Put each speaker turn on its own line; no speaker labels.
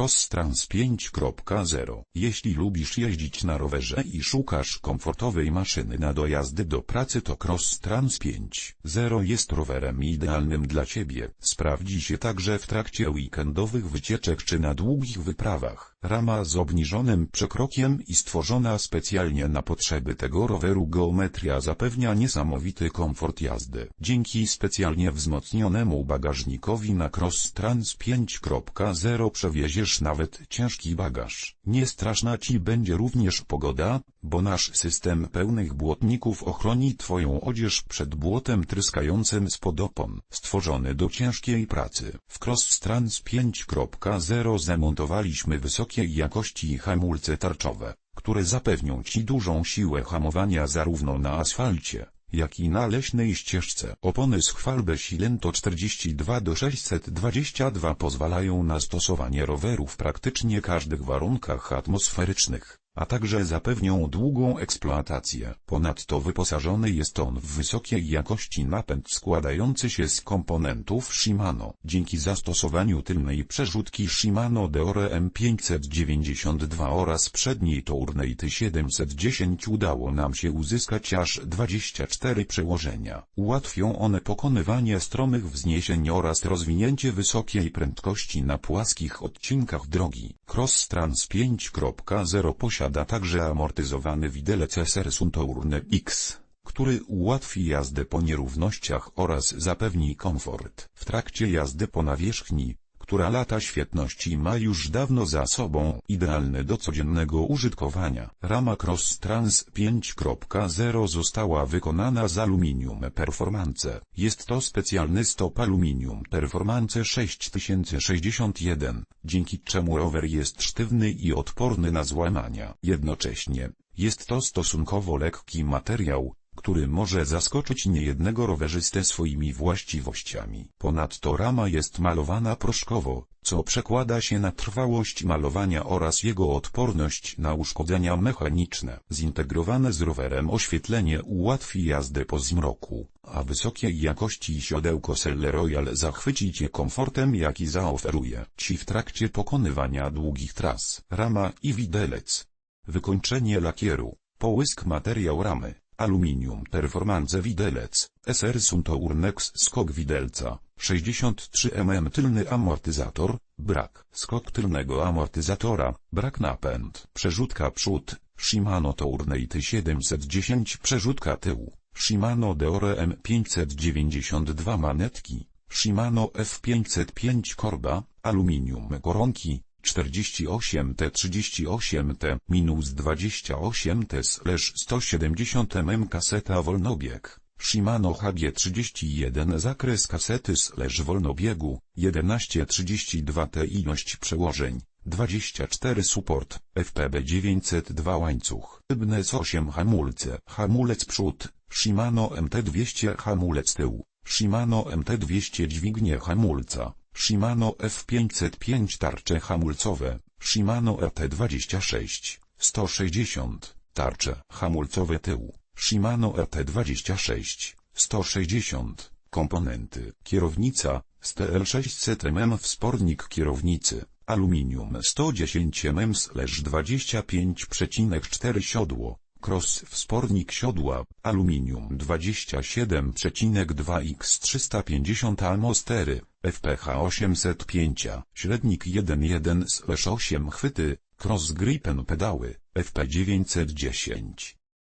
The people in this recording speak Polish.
Cross Trans 5.0 Jeśli lubisz jeździć na rowerze i szukasz komfortowej maszyny na dojazdy do pracy to Cross Trans 5.0 jest rowerem idealnym dla Ciebie. Sprawdzi się także w trakcie weekendowych wycieczek czy na długich wyprawach. Rama z obniżonym przekrokiem i stworzona specjalnie na potrzeby tego roweru geometria zapewnia niesamowity komfort jazdy. Dzięki specjalnie wzmocnionemu bagażnikowi na Cross Trans 5.0 przewieziesz nawet ciężki bagaż. Nie straszna Ci będzie również pogoda, bo nasz system pełnych błotników ochroni Twoją odzież przed błotem tryskającym spod opon. Stworzony do ciężkiej pracy. W Cross Trans 5.0 zamontowaliśmy wysokiej jakości hamulce tarczowe, które zapewnią Ci dużą siłę hamowania zarówno na asfalcie, jak i na leśnej ścieżce. Opony z chwalbe Silento 42 do 622 pozwalają na stosowanie roweru w praktycznie każdych warunkach atmosferycznych a także zapewnią długą eksploatację. Ponadto wyposażony jest on w wysokiej jakości napęd składający się z komponentów Shimano. Dzięki zastosowaniu tylnej przerzutki Shimano Deore M592 oraz przedniej Tourney T710 udało nam się uzyskać aż 24 przełożenia. Ułatwią one pokonywanie stromych wzniesień oraz rozwinięcie wysokiej prędkości na płaskich odcinkach drogi. Cross Trans 5.0 posiada posiada także amortyzowany widelec SR Suntourne X, który ułatwi jazdę po nierównościach oraz zapewni komfort. W trakcie jazdy po nawierzchni, która lata świetności ma już dawno za sobą, idealny do codziennego użytkowania. Rama Cross Trans 5.0 została wykonana z aluminium Performance. Jest to specjalny stop aluminium Performance 6061, dzięki czemu rower jest sztywny i odporny na złamania. Jednocześnie, jest to stosunkowo lekki materiał, który może zaskoczyć niejednego rowerzystę swoimi właściwościami. Ponadto rama jest malowana proszkowo, co przekłada się na trwałość malowania oraz jego odporność na uszkodzenia mechaniczne. Zintegrowane z rowerem oświetlenie ułatwi jazdę po zmroku, a wysokiej jakości siodełko Selle Royal zachwyci Cię komfortem jaki zaoferuje Ci w trakcie pokonywania długich tras. Rama i widelec. Wykończenie lakieru. Połysk materiał ramy aluminium performance widelec, SR Sunto Urnex skok widelca, 63 mm tylny amortyzator, brak skok tylnego amortyzatora, brak napęd, przerzutka przód, Shimano Tournate 710 przerzutka tyłu, Shimano Deore M592 manetki, Shimano F505 korba, aluminium koronki, 48 T 38 T minus 28 T slash 170 mm kaseta wolnobieg. Shimano HG31 zakres kasety slash wolnobiegu, 1132 T ilość przełożeń, 24 support, FPB 902 łańcuch, Ibnes 8 hamulce, hamulec przód, Shimano MT200 hamulec tył, Shimano MT200 dźwignie hamulca, Shimano F505 tarcze hamulcowe, Shimano RT26, 160, tarcze hamulcowe tyłu, Shimano RT26, 160, komponenty, kierownica, STL 600 mm wspornik kierownicy, aluminium 110 mm 25,4 siodło, Cross wspornik siodła, aluminium 27,2x350 almostery, FPH 805, średnik 1.1/8 chwyty, cross gripen pedały, FP 910.